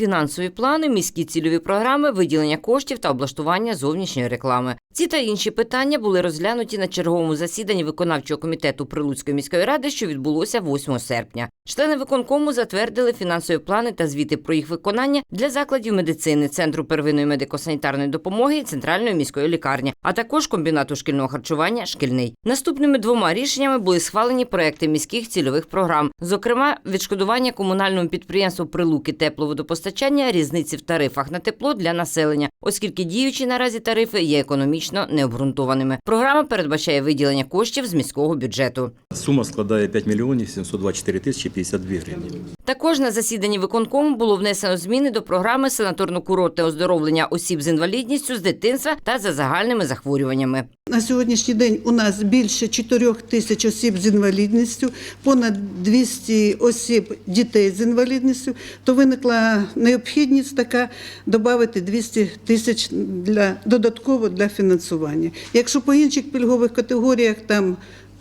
фінансові плани, міські цільові програми, виділення коштів та облаштування зовнішньої реклами. Ці та інші питання були розглянуті на черговому засіданні виконавчого комітету Прилуцької міської ради, що відбулося 8 серпня. Члени виконкому затвердили фінансові плани та звіти про їх виконання для закладів медицини, центру первинної медико-санітарної допомоги і центральної міської лікарні, а також комбінату шкільного харчування шкільний. Наступними двома рішеннями були схвалені проекти міських цільових програм, зокрема, відшкодування комунальному підприємству Прилуки тепловодопостачання різниці в тарифах на тепло для населення, оскільки діючі наразі тарифи є економічно необґрунтованими. Програма передбачає виділення коштів з міського бюджету. Сума складає 5 мільйонів 724 тисячі 52 гривні. Також на засіданні виконкому було внесено зміни до програми санаторно-курортне оздоровлення осіб з інвалідністю з дитинства та за загальними захворюваннями. На сьогоднішній день у нас більше 4 тисяч осіб з інвалідністю, понад 200 осіб дітей з інвалідністю, то виникла необхідність така додати 200 тисяч для, додатково для фінансування. Якщо по інших пільгових категоріях там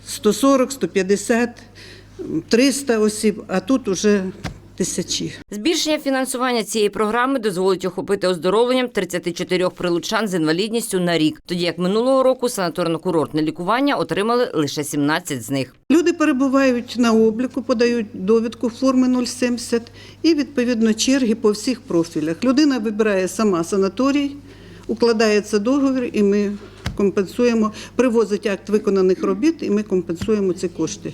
140, 150, 300 осіб, а тут уже тисячі. Збільшення фінансування цієї програми дозволить охопити оздоровленням 34 прилучан з інвалідністю на рік, тоді як минулого року санаторно-курортне лікування отримали лише 17 з них. Люди перебувають на обліку, подають довідку форми 070 і відповідно черги по всіх профілях. Людина вибирає сама санаторій, укладається договір, і ми компенсуємо, привозить акт виконаних робіт, і ми компенсуємо ці кошти.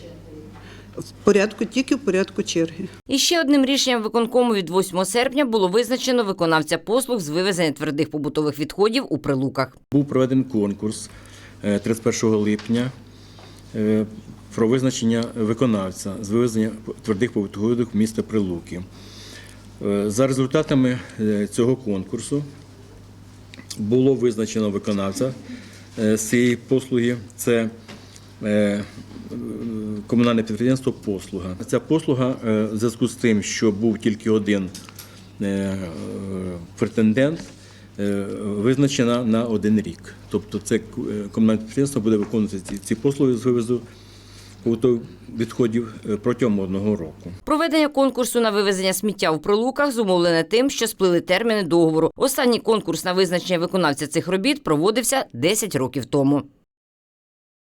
В порядку, тільки в порядку черги. І ще одним рішенням виконкому від 8 серпня було визначено виконавця послуг з вивезення твердих побутових відходів у прилуках. Був проведений конкурс е, 31 липня е, про визначення виконавця з вивезення твердих побутових в міста Прилуки. Е, За результатами е, цього конкурсу було визначено виконавця е, з цієї послуги. Це е, комунальне підприємство Послуга. Ця послуга е, в зв'язку з тим, що був тільки один е, е, претендент, визначена на один рік. Тобто це комунальне підприємство буде виконувати ці, послуги з вивезу відходів протягом одного року. Проведення конкурсу на вивезення сміття в прилуках зумовлене тим, що сплили терміни договору. Останній конкурс на визначення виконавця цих робіт проводився 10 років тому.